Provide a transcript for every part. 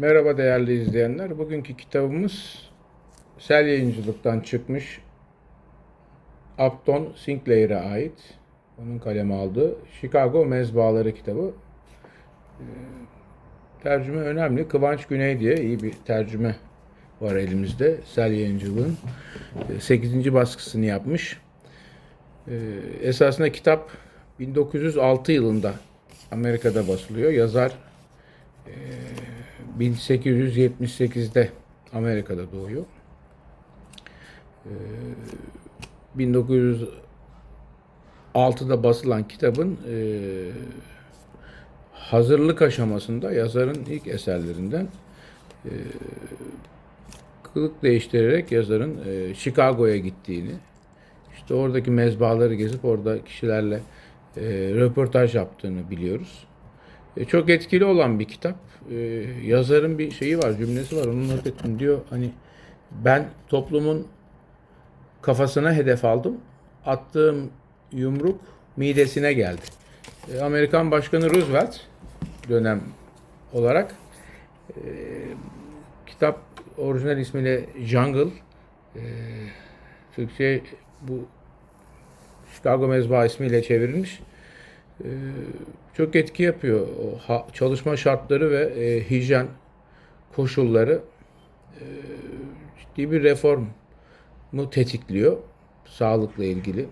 Merhaba değerli izleyenler. Bugünkü kitabımız Sel Yayıncılık'tan çıkmış Upton Sinclair'e ait. Onun kaleme aldığı Chicago Mezbahaları kitabı. Ee, Tercüme önemli. Kıvanç Güney diye iyi bir tercüme var elimizde. Sel Yayıncılığın 8. baskısını yapmış. Ee, Esasında kitap 1906 yılında Amerika'da basılıyor. Yazar 1878'de Amerika'da doğuyor. Ee, 1906'da basılan kitabın e, hazırlık aşamasında yazarın ilk eserlerinden e, kılık değiştirerek yazarın e, Chicago'ya gittiğini, işte oradaki mezbahaları gezip orada kişilerle röportaj yaptığını biliyoruz. E, çok etkili olan bir kitap. E, yazarın bir şeyi var, cümlesi var. Onu not ettim. Diyor hani ben toplumun kafasına hedef aldım. Attığım yumruk midesine geldi. E, Amerikan Başkanı Roosevelt dönem olarak e, kitap orijinal ismiyle Jungle. E, Türkçe bu Chicago Mezbaha ismiyle çevrilmiş. Ee, çok etki yapıyor. Ha- çalışma şartları ve e, hijyen koşulları e, ciddi bir reformu tetikliyor. Sağlıkla ilgili,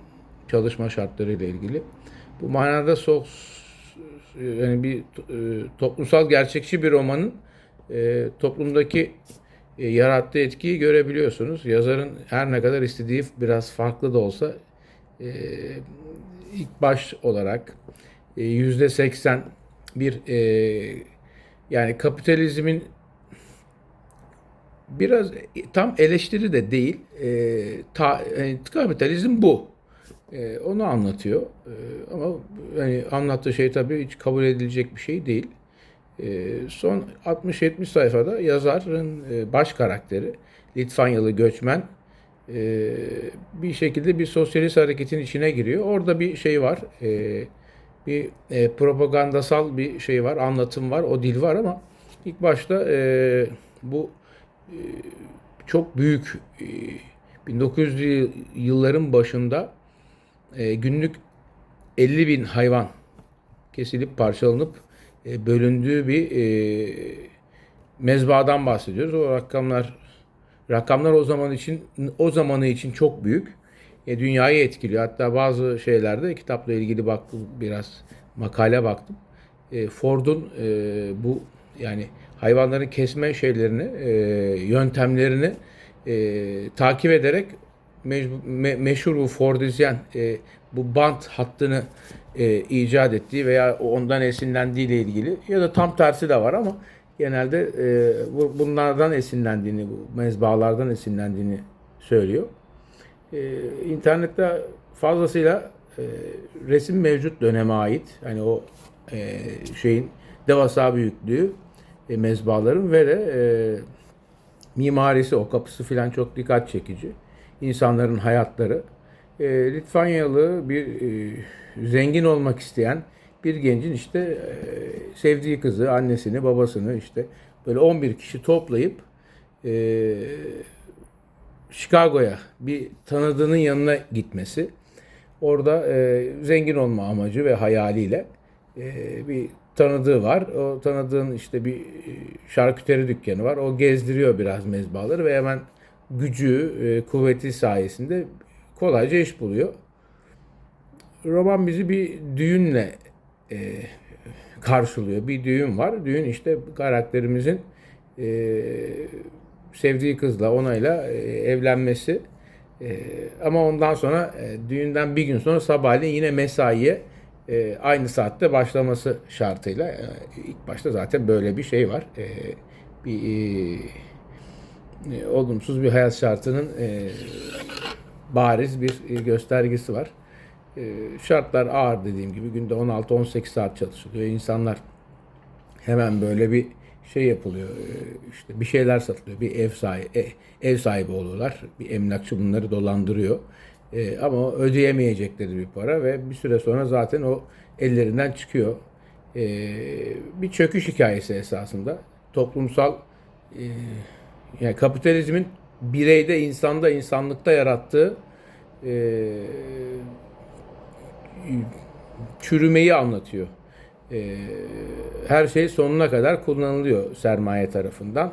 çalışma şartlarıyla ilgili. Bu manada so yani bir e, toplumsal gerçekçi bir romanın e, toplumdaki e, yarattığı etkiyi görebiliyorsunuz. Yazarın her ne kadar istediği biraz farklı da olsa e, ilk baş olarak yüzde seksen bir e, yani kapitalizmin biraz tam eleştiri de değil e, ta, yani kapitalizm bu E, onu anlatıyor E, ama yani anlattığı şey tabii hiç kabul edilecek bir şey değil E, son 60-70 sayfada yazarın e, baş karakteri Litvanyalı göçmen e, bir şekilde bir sosyalist hareketin içine giriyor. Orada bir şey var. E, bir e, propagandasal bir şey var, anlatım var, o dil var ama ilk başta e, bu e, çok büyük e, 1900'lü yılların başında e, günlük 50 bin hayvan kesilip parçalanıp e, bölündüğü bir e, mezbahadan bahsediyoruz. O rakamlar Rakamlar o zaman için o zamanı için çok büyük. E, dünyayı etkiliyor. Hatta bazı şeylerde kitapla ilgili baktım biraz makale baktım. E, Ford'un e, bu yani hayvanların kesme şeylerini, e, yöntemlerini e, takip ederek meşhur bu Fordizyen e, bu bant hattını e, icat ettiği veya ondan esinlendiği ile ilgili ya da tam tersi de var ama genelde e, bu, bunlardan esinlendiğini, bu mezbahalardan esinlendiğini söylüyor. E, internette fazlasıyla e, resim mevcut döneme ait. Hani o e, şeyin devasa büyüklüğü e, mezbahaların ve de e, mimarisi, o kapısı filan çok dikkat çekici. İnsanların hayatları. E, Litvanyalı bir e, zengin olmak isteyen bir gencin işte e, sevdiği kızı, annesini, babasını işte böyle 11 kişi toplayıp e, Chicago'ya bir tanıdığının yanına gitmesi. Orada e, zengin olma amacı ve hayaliyle e, bir tanıdığı var. O tanıdığın işte bir e, şarküteri dükkanı var. O gezdiriyor biraz mezbahaları ve hemen gücü, e, kuvveti sayesinde kolayca iş buluyor. Roman bizi bir düğünle e, karşılıyor. Bir düğün var. Düğün işte karakterimizin e, sevdiği kızla, onayla e, evlenmesi. E, ama ondan sonra e, düğünden bir gün sonra sabahleyin yine mesaiye aynı saatte başlaması şartıyla. İlk başta zaten böyle bir şey var. Bir olumsuz bir hayat şartının bariz bir göstergesi var. Şartlar ağır dediğim gibi günde 16-18 saat çalışılıyor. İnsanlar hemen böyle bir şey yapılıyor. E, işte bir şeyler satılıyor. Bir ev sahibi, ev sahibi oluyorlar. Bir emlakçı bunları dolandırıyor. E, ama ödeyemeyecekleri bir para ve bir süre sonra zaten o ellerinden çıkıyor. E, bir çöküş hikayesi esasında. toplumsal e, yani kapitalizmin bireyde, insanda, insanlıkta yarattığı e, çürümeyi anlatıyor. E, her şey sonuna kadar kullanılıyor sermaye tarafından.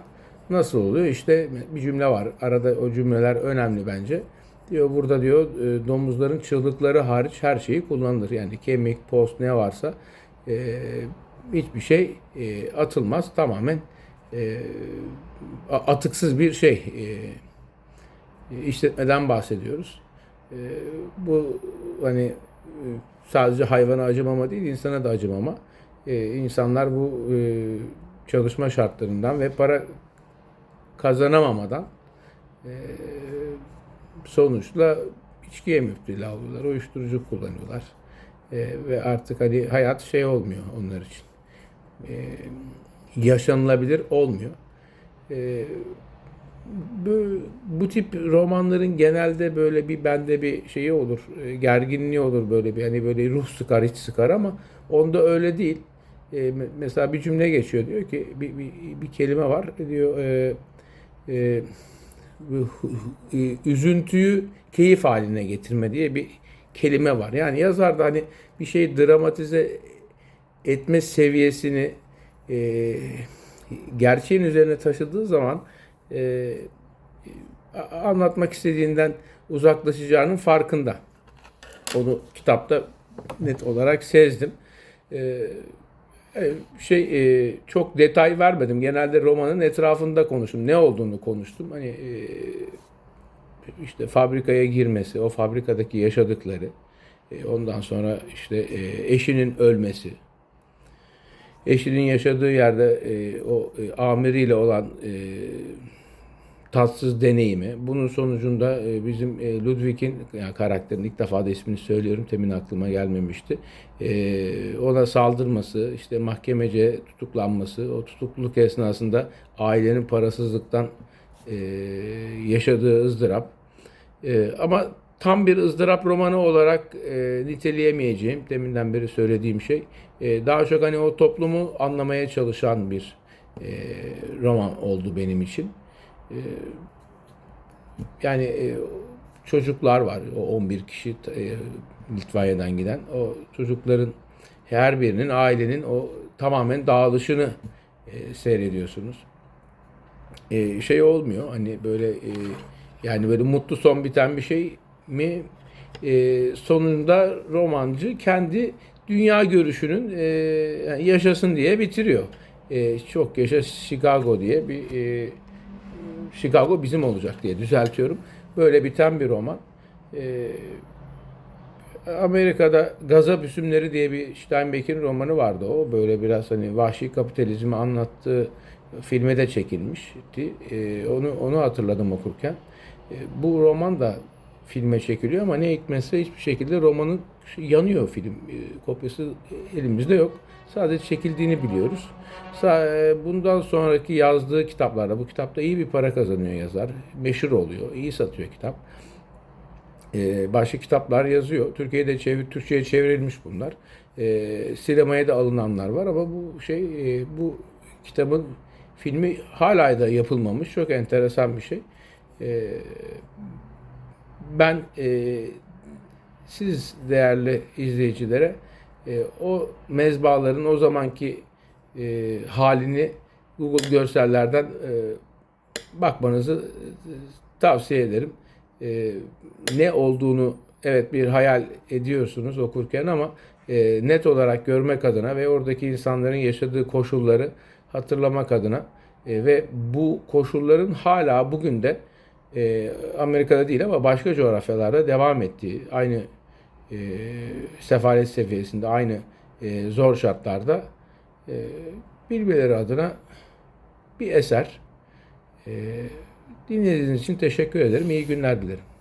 Nasıl oluyor? İşte bir cümle var. Arada o cümleler önemli bence. Diyor burada diyor e, domuzların çığlıkları hariç her şeyi kullanılır. Yani kemik, post ne varsa e, hiçbir şey e, atılmaz. Tamamen e, atıksız bir şey e, işletmeden bahsediyoruz. E, bu hani e, sadece hayvana acımama değil insana da acımama. E, insanlar bu e, çalışma şartlarından ve para kazanamamadan e, sonuçla içkiye müptela oluyorlar. Uyuşturucu kullanıyorlar. E, ve artık hani hayat şey olmuyor onlar için. E, yaşanılabilir olmuyor. E, bu, bu tip romanların genelde böyle bir bende bir şeyi olur. e, gerginliği olur böyle bir hani böyle ruh sıkar hiç sıkar ama onda öyle değil. E, me- mesela bir cümle geçiyor diyor ki bir, bir, bir kelime var diyor e, e, e, üzüntüyü keyif haline getirme diye bir kelime var. Yani yazar da hani bir şeyi dramatize etme seviyesini e, gerçeğin üzerine taşıdığı zaman e, a- anlatmak istediğinden uzaklaşacağının farkında. Onu kitapta net olarak sezdim. E, e, şey e, çok detay vermedim. Genelde romanın etrafında konuştum. Ne olduğunu konuştum. Hani e, işte fabrikaya girmesi, o fabrikadaki yaşadıkları, e, ondan sonra işte e, eşinin ölmesi, eşinin yaşadığı yerde e, o e, amiriyle olan e, tatsız deneyimi. Bunun sonucunda e, bizim e, Ludwig'in yani karakterin ilk defa da ismini söylüyorum. Temin aklıma gelmemişti. E, ona saldırması, işte mahkemece tutuklanması, o tutukluluk esnasında ailenin parasızlıktan e, yaşadığı ızdırap. E, ama tam bir ızdırap romanı olarak e, niteleyemeyeceğim, deminden beri söylediğim şey. E, daha çok hani o toplumu anlamaya çalışan bir e, roman oldu benim için. E, yani e, çocuklar var, o 11 kişi e, Litvanya'dan giden. O çocukların her birinin ailenin o tamamen dağılışını e, seyrediyorsunuz e, şey olmuyor. Hani böyle e, yani böyle mutlu son biten bir şey mi? E, sonunda romancı kendi dünya görüşünün e, yaşasın diye bitiriyor. E, çok yaşa Chicago diye bir e, Chicago bizim olacak diye düzeltiyorum. Böyle biten bir roman. E, Amerika'da Gazap Hüsümleri diye bir Steinbeck'in romanı vardı. O böyle biraz hani vahşi kapitalizmi anlattığı filme de çekilmişti. Ee, onu onu hatırladım okurken. Ee, bu roman da filme çekiliyor ama ne hikmetse hiçbir şekilde romanın yanıyor film. Ee, kopyası elimizde yok. Sadece çekildiğini biliyoruz. E, Bundan sonraki yazdığı kitaplarda, bu kitapta iyi bir para kazanıyor yazar. Meşhur oluyor, iyi satıyor kitap. Ee, başka kitaplar yazıyor. Türkiye'de çevir, Türkçe'ye çevrilmiş bunlar. Ee, sinemaya da alınanlar var ama bu şey e, bu kitabın filmi hala da yapılmamış. Çok enteresan bir şey. Ee, ben e, siz değerli izleyicilere e, o mezbaların o zamanki e, halini Google görsellerden e, bakmanızı e, tavsiye ederim. E, ne olduğunu evet bir hayal ediyorsunuz okurken ama e, net olarak görmek adına ve oradaki insanların yaşadığı koşulları hatırlamak adına e, ve bu koşulların hala bugün de e, Amerika'da değil ama başka coğrafyalarda devam ettiği aynı e, sefalet seviyesinde aynı e, zor şartlarda e, birbirleri adına bir eser. E, dinlediğiniz için teşekkür ederim. İyi günler dilerim.